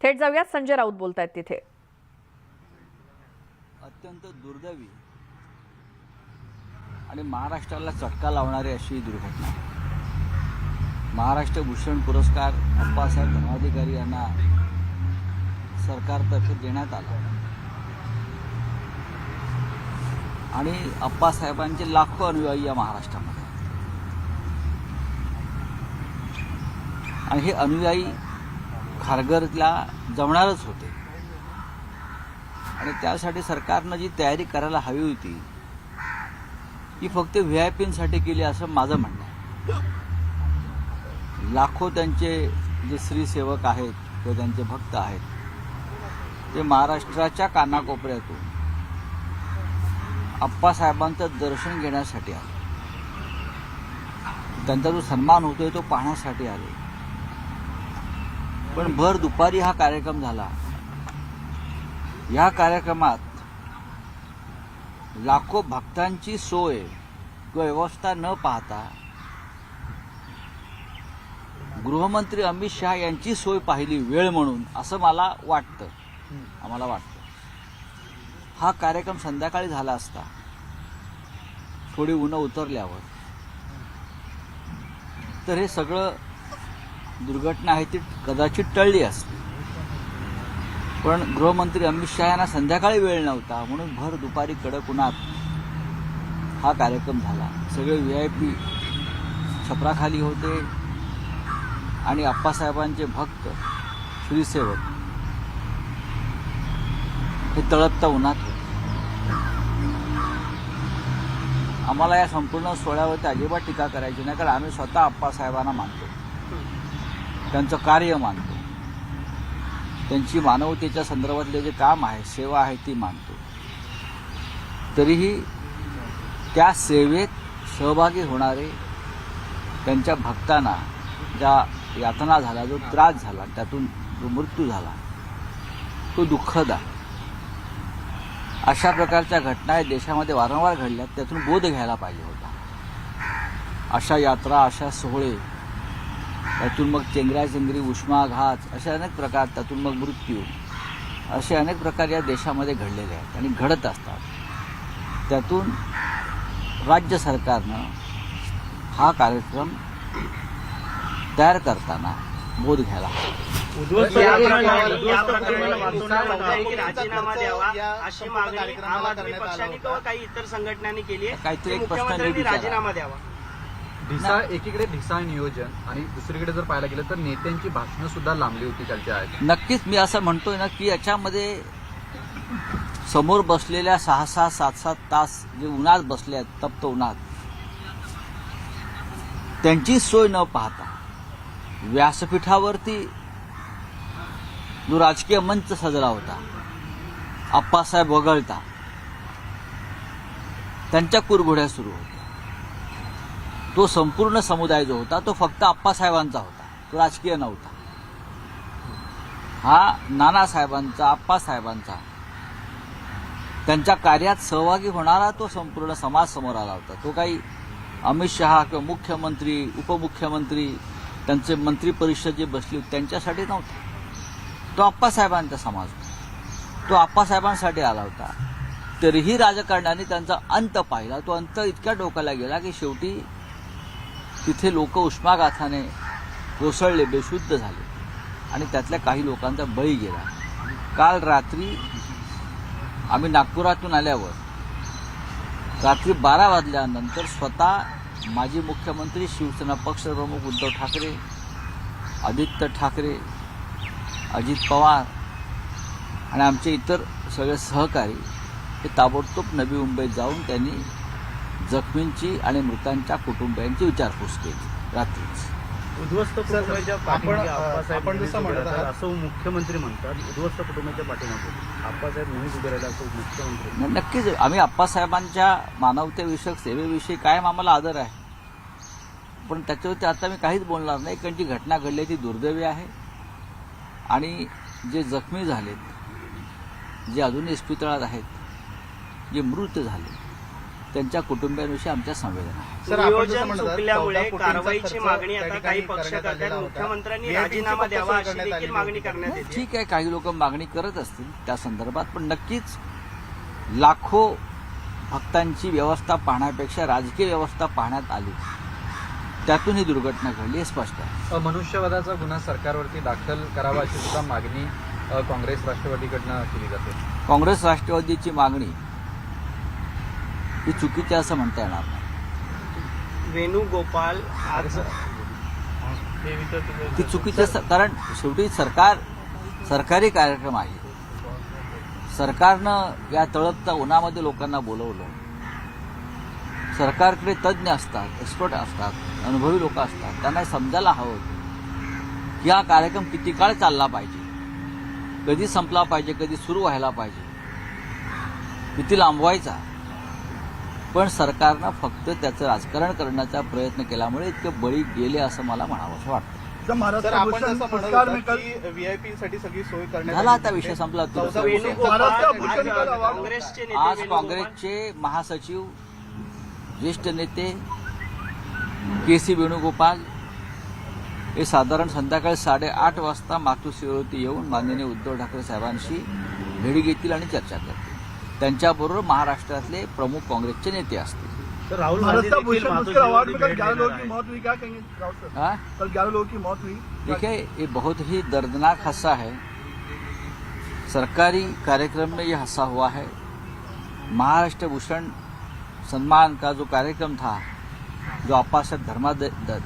थेट जाऊयात. संजय राऊत बोलतायत तिथे. अत्यंत दुर्दैवी आणि महाराष्ट्राला चटका लावणारी अशी दुर्घटना. महाराष्ट्र भूषण पुरस्कार अप्पासाहेब धर्माधिकारी यांना सरकारतर्फे देण्यात आला. आणि अप्पासाहेबांचे लाखो अनुयायी या महाराष्ट्रामध्ये. आणि हे अनुयायी खारघरला जमणारच होते. आणि त्यासाठी सरकारनं जी तयारी करायला हवी होती ती फक्त व्ही आय पींसाठी केली असं माझं म्हणणं आहे. लाखो त्यांचे जे स्त्रीसेवक आहेत किंवा त्यांचे भक्त आहेत ते महाराष्ट्राच्या कानाकोपऱ्यातून आप्पासाहेबांचं दर्शन घेण्यासाठी आले. त्यांचा जो सन्मान होतोय तो पाहण्यासाठी आले. पण भर दुपारी हा कार्यक्रम झाला. या कार्यक्रमात लाखो भक्तांची सोय किंवा व्यवस्था न पाहता गृहमंत्री अमित शहा यांची सोय पाहिली वेळ म्हणून असं मला वाटतं. आम्हाला वाटतं. हा कार्यक्रम संध्याकाळी झाला असता. थोडी उन्हं उतरल्यावर. तर हे सगळं दुर्घटना आहे ती कदाचित टळली असती. पण गृहमंत्री अमित शहा यांना संध्याकाळी वेळ नव्हता म्हणून भर दुपारी कडक उन्हात हा कार्यक्रम झाला. सगळे व्ही आय पी छपराखाली होते आणि आप्पासाहेबांचे भक्त श्रीसेवक हे तळपता उन्हात होते. आम्हाला या संपूर्ण सोहळ्यावरती अजिबात टीका करायची नाही कारण आम्ही स्वतः आप्पासाहेबांना मानतो. त्यांचं कार्य मानतो. त्यांची मानवतेच्या संदर्भातले जे काम आहे सेवा आहे ती मानतो. तरीही त्या सेवेत सहभागी होणारे त्यांच्या भक्तांना ज्या यातना झाला जो त्रास झाला त्यातून जो मृत्यू झाला तो दुःखद आहे. अशा प्रकारच्या घटना या देशामध्ये वारंवार घडल्यात त्यातून बोध घ्यायला पाहिजे होता. अशा यात्रा अशा सोहळे त्यातून मग चेंगराचेंगरी उष्माघात असे अनेक प्रकार त्यातून मग मृत्यू. असे अनेक प्रकार या देशामध्ये घडलेले आहेत आणि घडत असतात. त्यातून राज्य सरकारनं हा कार्यक्रम तयार करताना बोध घ्यायला काहीतरी की एक प्रश्न. राजीनामा द्यावा. ढिसाळ एकीकडे ढिसाळ नियोजन आणि दुसरीकडे जर पाहायला गेलं तर नेत्यांची भाषणं सुद्धा लांबली होती कालच्या आहेत नक्कीच मी असं म्हणतोय ना की याच्यामध्ये समोर बसलेल्या सहा सहा सात सात तास जे उन्हात बसले आहेत तप्त उन्हात त्यांची सोय न पाहता व्यासपीठावरती जो राजकीय मंच साजरा होता आप्पासाहेब वगळता त्यांच्या कुरघोड्या सुरू होत्या. तो संपूर्ण समुदाय जो होता तो फक्त आप्पासाहेबांचा होता. तो राजकीय नव्हता. हा नानासाहेबांचा आप्पासाहेबांचा. त्यांच्या कार्यात सहभागी होणारा तो संपूर्ण समाज समोर आला होता. तो काही अमित शहा किंवा मुख्यमंत्री उपमुख्यमंत्री त्यांचे मंत्री परिषद जे बसली होती त्यांच्यासाठी नव्हता. तो आप्पासाहेबांचा समाज होता. तो आप्पासाहेबांसाठी आला होता. तरीही राजकारण्याने त्यांचा अंत पाहिला. तो अंत इतक्या डोक्याला गेला की शेवटी तिथे लोक उष्माघाताने कोसळले बेशुद्ध झाले. आणि त्यातल्या काही लोकांचा बळी गेला. काल रात्री आम्ही नागपुरातून आल्यावर रात्री बारा वाजल्यानंतर स्वतः माजी मुख्यमंत्री शिवसेना पक्षप्रमुख उद्धव ठाकरे आदित्य ठाकरे अजित पवार आणि आमचे इतर सगळे सहकारी हे ताबडतोब नवी मुंबईत जाऊन त्यांनी जखमींची आणि मृतांच्या कुटुंबियांची विचारपूस केली. रात्रीच. उद्ध्वस्त कुटुंबाच्या आपण- पाठीमागे जसं म्हणत आहात. असं मुख्यमंत्री म्हणतात उद्ध्वस्त कुटुंबाच्या पाठीमागे. आप्पासाहेब नेहमीच उभे राहिले असं मुख्यमंत्री न- नक्कीच. आम्ही आप्पासाहेबांच्या मानवतेविषयक सेवेविषयी कायम आम्हाला आदर आहे? पण त्याच्यावरती आता मी काहीच बोलणार नाही कारण जी घटना घडली ती दुर्दैवी आहे. आणि जे जखमी झालेत जे अजूनही इस्पितळात आहेत जे मृत झाले त्यांच्या कुटुंबियांविषयी आमच्या संवेदना आहे सर, आपण जसं नियोजन चुकल्यामुळे 14 कोटींचा कारवाईची खर्च मागणी त्या आता ठिकाणी काही पक्ष करण्यात करतात आलेला होता. मुख्यमंत्र्यांनी राजीनामा फक्त द्यावा अशी करण्यात देखील आलेली मागणी होती. करण्यात येते. ठीक आहे काही लोक मागणी करत असतील त्या संदर्भात पण नक्कीच लाखो भक्तांची व्यवस्था पाहण्यापेक्षा राजकीय व्यवस्था पाहण्यात आली. त्यातून ही दुर्घटना घडली हे स्पष्ट आहे. अ, मनुष्यवधाचा गुन्हा सरकारवरती दाखल करावा अशी सुद्धा मागणी अ, काँग्रेस राष्ट्रवादीकडनं केली जाते. काँग्रेस राष्ट्रवादीची मागणी ही चुकीची असं म्हणता येणार नाही. वेणुगोपाल आज ती चुकीची असं कारण शेवटी सरकार सरकारी कार्यक्रम आहे. सरकारनं या तळपत्या उन्हामध्ये लोकांना बोलवलं. सरकारकडे तज्ज्ञ असतात एक्सपर्ट असतात अनुभवी लोक असतात. त्यांना हे समजायला हवं की हा कार्यक्रम किती काळ चालला पाहिजे? कधी संपला पाहिजे? कधी सुरू व्हायला पाहिजे? किती लांबवायचा? पण सरकारनं फक्त त्याचं राजकारण करण्याचा प्रयत्न केल्यामुळे इतके बळी गेले असं मला म्हणावंसं वाटतं. जब महाराष्ट्र सर आपण भूषण जसं म्हणत पुरस्कार में होता कल की व्हीआयपी साठी सगळी सोय करण्यात झाला आली आता होती. विषय संपला आज काँग्रेसचे महासचिव ज्येष्ठ नेते के सी वेणुगोपाल हे साधारण संध्याकाळी साडेआठ वाजता मातोश्रीवरती येऊन माननीय उद्धव ठाकरे साहेबांशी भेट घेतील आणि चर्चा करतील. त्यांच्याबरोबर महाराष्ट्रातले प्रमुख काँग्रेसचे नेते असतील. तर राहुल गांधी महाराष्ट्र देखील भूषण पुरस्कार अवार्ड में कल भेट ग्यारह देणार लोगों की आहे. मौत हुई क्या कहेंगे राहुल सर. हाँ? कल ग्यारह लोगों की मौत हुई देखिए ये बहुत ही दर्दनाक हादसा है सरकारी कार्यक्रम में ये हादसा हुआ है. महाराष्ट्र भूषण सम्मान का जो कार्यक्रम था जो साहब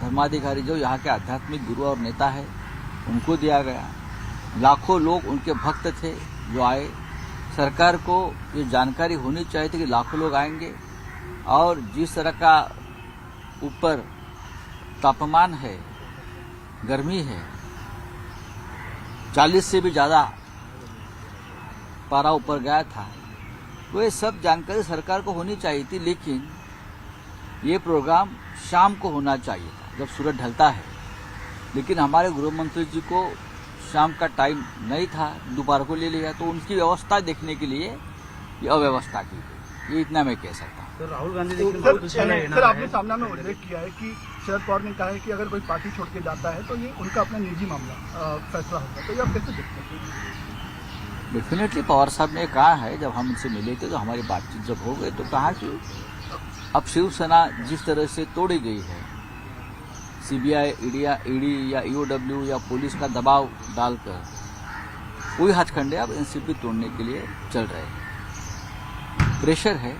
धर्माधिकारी जो यहाँ के आध्यात्मिक गुरु और नेता है उनको दिया गया। लाखों लोग उनके भक्त थे जो आए। सरकार को ये जानकारी होनी चाहिए थी कि लाखों लोग आएँगे और जिस तरह का ऊपर तापमान है, गर्मी है, चालीस से भी ज़्यादा पारा ऊपर गया था तो ये सब जानकारी सरकार को होनी चाहिए थी, लेकिन ये प्रोग्राम शाम को होना चाहिए था, जब सूरज ढलता है। लेकिन हमारे गृह मंत्री जी को शाम का टाइम नहीं था दोपहर को ले लिया तो उनकी व्यवस्था देखने के लिए ये अव्यवस्था की गई। ये इतना मैं कह सकता हूँ। तर राहुल गांधी देखील सर, मातोश्रीला सर आपने. सामना में उल्लेख किया है कि शरद पवार ने कहा है कि अगर कोई पार्टी छोड़ के जाता है तो ये उनका अपना निजी मामला फैसला होगा। तो ये आप कैसे देखते हैं? डेफिनेटली पवार साहब ने कहा है जब हम उनसे मिले थे तो हमारी बातचीत जब हो गई तो कहा कि अब शिवसेना जिस तरह से तोड़ी गई है सीबीआई, ईडी ईडी या ईओडब्ल्यू या पुलिस का दबाव डालकर वही हथखंडे अब एनसीपी तोड़ने के लिए चल रहे हैं। प्रेशर है,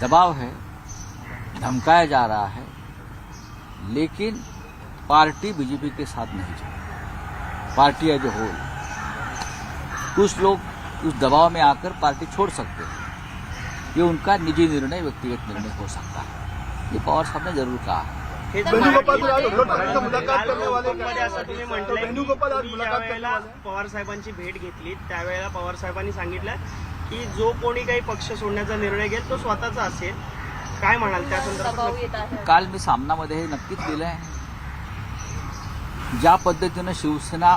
दबाव है, धमकाया जा रहा है, लेकिन पार्टी बीजेपी के साथ नहीं चल। Party as a whole. कुछ लोग उस दबाव में आकर पार्टी छोड़ सकते हैं। ये उनका निजी निर्णय, व्यक्तिगत निर्णय हो सकता है। ये पवार साहब ने ज़रूर कहा है। वेणुगोपाल आज करने वाले असं तुम्ही म्हटलंय की वेणुगोपाल आज करने ज्यावेळेला। पवार साहेबांची भेट घेतली त्यावेळेला पवार साहेबांनी सांगितलं की जो कोणी काही पक्ष सोडण्याचा निर्णय घेईल तो स्वतःचा असेल. काय म्हणाल त्या संदर्भात? काल मी सामनामध्ये हे नक्कीच दिलं आहे. ज्या पद्धतीनं शिवसेना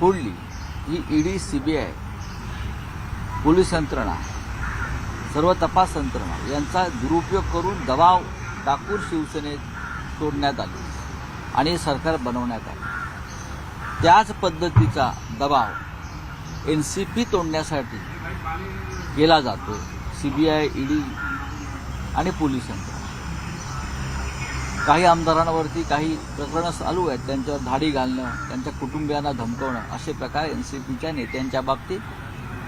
फोडली ही ईडी सीबीआय पोलीस यंत्रणा सर्व तपास यंत्रणा यांचा दुरुपयोग करून दबाव टाकून शिवसेनेत तोडण्यात आली आणि सरकार बनवण्यात आले. त्याच पद्धतीचा दबाव एन सी पी तोडण्यासाठी केला जातो सी बी आय ईडी आणि पोलीस यंत्रणा काही आमदारांवरती काही प्रकरणं चालू आहेत त्यांच्यावर धाडी घालणं त्यांच्या कुटुंबियांना धमकवणं असे प्रकार एन सी पीच्या नेत्यांच्या बाबतीत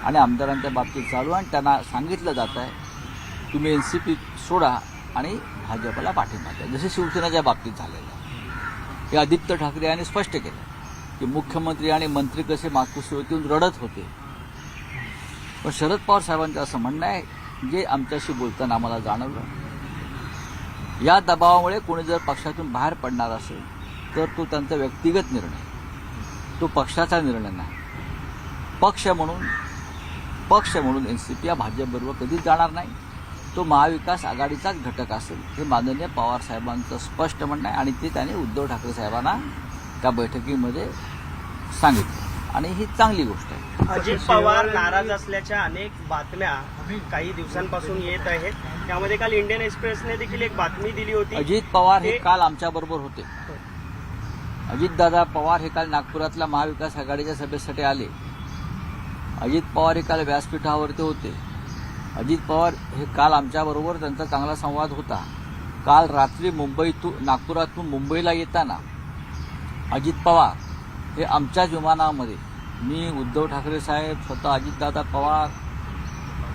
आणि आमदारांच्या बाबतीत चालू आणि त्यांना सांगितलं जात आहे तुम्ही एन सी पी सोडा आणि भाजपला पाठिंबा द्या जसे शिवसेनेच्या बाबतीत झालेलं हे आदित्य ठाकरे यांनी स्पष्ट केलं की मुख्यमंत्री आणि मंत्री कसे मातोश्रीवरती रडत होते. पण शरद पवार साहेबांचं असं म्हणणं आहे जे आमच्याशी बोलताना आम्हाला जाणवलं. या दबावामुळे कोणी जर पक्षातून बाहेर पडणार असेल तर तो त्यांचा व्यक्तिगत निर्णय. तो पक्षाचा निर्णय नाही. पक्ष म्हणून पक्ष म्हणून एन सी पी या भाजपबरोबर कधीच जाणार नाही. तो महाविकास आघाडीचाच घटक असेल. हे माननीय पवार साहेबांचं स्पष्ट म्हणणं आहे आणि ते त्यांनी उद्धव ठाकरे साहेबांना त्या बैठकीमध्ये सांगितलं. आणि ही चांगली गोष्ट आहे. अजित पवार नाराज असल्याच्या अनेक बातम्या काही दिवसांपासून येत आहेत. त्यामध्ये काल इंडियन एक्सप्रेसने देखील एक बातमी दिली होती. अजित पवार हे काल आमच्या बरोबर होते. अजितदादा पवार हे काल नागपुरातल्या महाविकास आघाडीच्या सभेसाठी आले. अजित पवार हे काल व्यासपीठावरती होते. अजित पवार हे काल आमच्याबरोबर त्यांचा चांगला संवाद होता. काल रात्री मुंबईतून नागपुरातून मुंबईला येताना अजित पवार हे आमच्याच विमानामध्ये मी उद्धव ठाकरे साहेब स्वतः अजितदादा पवार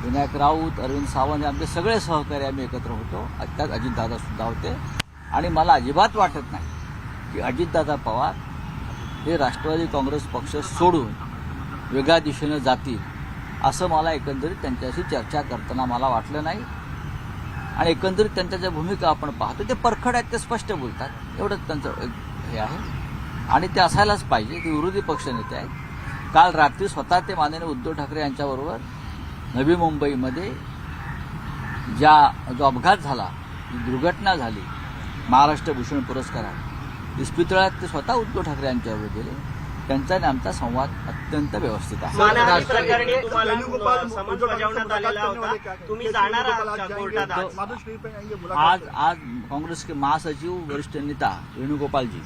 विनायक राऊत अरविंद सावंत हे आमचे सगळे सहकारी आम्ही एकत्र होतो. त्यात अजितदादासुद्धा होते. आणि मला अजिबात वाटत नाही की अजितदादा पवार हे राष्ट्रवादी काँग्रेस पक्ष सोडून वेगळ्या दिशेनं जातील. असं मला एकंदरीत त्यांच्याशी चर्चा करताना मला वाटलं नाही. आणि एकंदरीत त्यांच्या ज्या भूमिका आपण पाहतो ते परखड आहेत ते स्पष्ट बोलतात. एवढंच त्यांचं एक हे आहे. आणि ते असायलाच पाहिजे ते विरोधी पक्षनेते आहेत. काल रात्री स्वतः ते माननीय उद्धव ठाकरे यांच्याबरोबर नवी मुंबईमध्ये ज्या जो अपघात झाला जी दुर्घटना झाली महाराष्ट्र भूषण पुरस्कारात इस्पितळात ते स्वतः उद्धव ठाकरे यांच्याबरोबर गेले. त्यांचा आणि आमचा संवाद अत्यंत व्यवस्थित आहे. आज आज कांग्रेस के महासचिव वरिष्ठ नेता वेणुगोपाल जी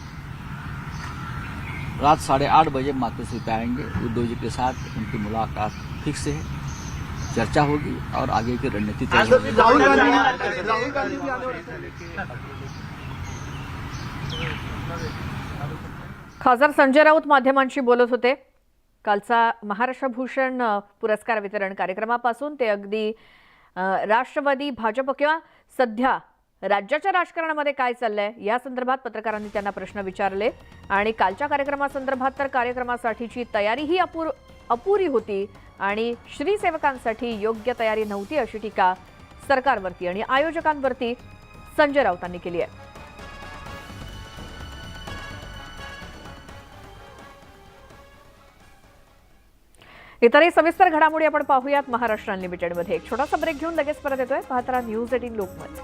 रात साढ़े आठ बजे मातोश्री पे आएंगे उद्धव जी के साथ उनकी मुलाकात फिक्स है चर्चा होगी और आगे की रणनीति तय होगी। खासदार संजय राऊत माध्यमांशी बोलत होते. कालचा महाराष्ट्र भूषण पुरस्कार वितरण कार्यक्रमापासून ते अगदी राष्ट्रवादी भाजप किंवा सध्या राज्याच्या राजकारणामध्ये काय चाललंय या संदर्भात पत्रकारांनी त्यांना प्रश्न विचारले. आणि कालच्या कार्यक्रमासंदर्भात तर कार्यक्रमासाठीची तयारीही अपूर अपुरी होती आणि श्रीसेवकांसाठी योग्य तयारी नव्हती अशी टीका सरकारवरती आणि आयोजकांवरती संजय राऊतांनी केली आहे. इतरही सविस्तर घडामोडी आपण पाहूयात महाराष्ट्र अनलिमिटेडमध्ये एक छोटासा ब्रेक घेऊन लगेच परत येतोय. पाहतारा न्यूज एटीन लोकमत.